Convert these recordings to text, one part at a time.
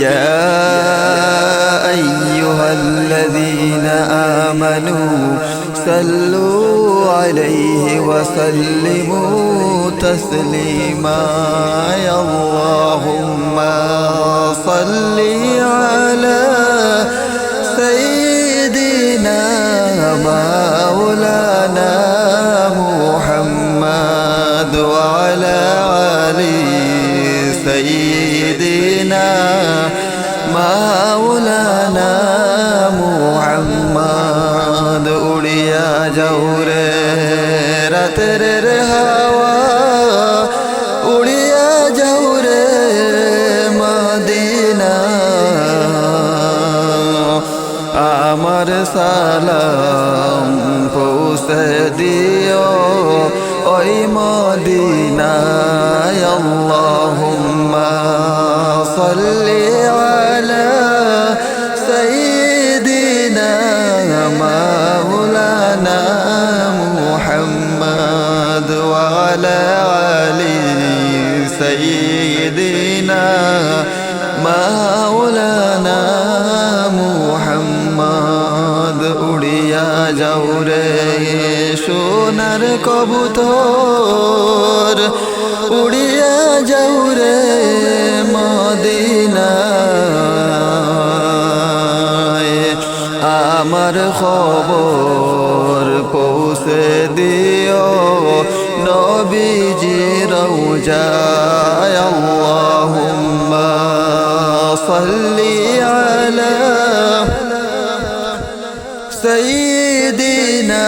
يا أيها الذين آمنوا صلوا عليه وسلموا تسليما. يا اللهم صل سيدنا مولانا محمد উড়িয়া যাও রে রাতের হাওয়া উড়িয়া যাও রে মদিনা আমার সালাম পৌঁছে দিও ওই মদিনায় সাল্লি আলা সাইয়্যিদিনা মাওলানা মুহাম্মদ আলা সাইয়্যিদিনা মাওলানা মুহাম্মদ উড়িয়া যাও রে সোনার কবুতর উড়িয়া যাও রে আমার খবর পৌঁছে দিও নবীজি রৌজায় আল্লাহুম্মা সাল্লি আলা সাইয়্যিদিনা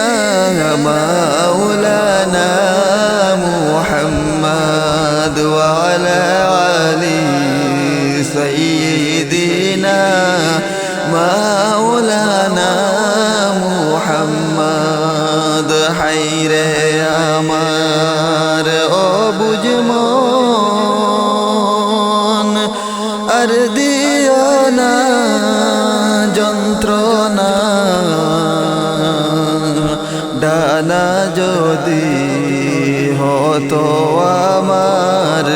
মাওলানা মুহাম্মদ হাইরে আমার ও বুঝম আর দিও না যন্ত্রণা। ডানা যদি হতো আমার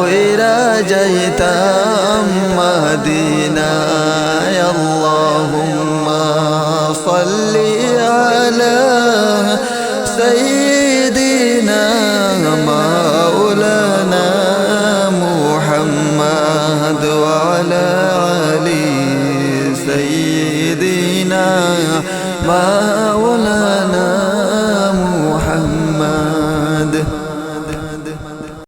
ওইরা যাইতাম মদিনায়। আল্লাহুম্মা সাল্লি علي سيدنا مولانا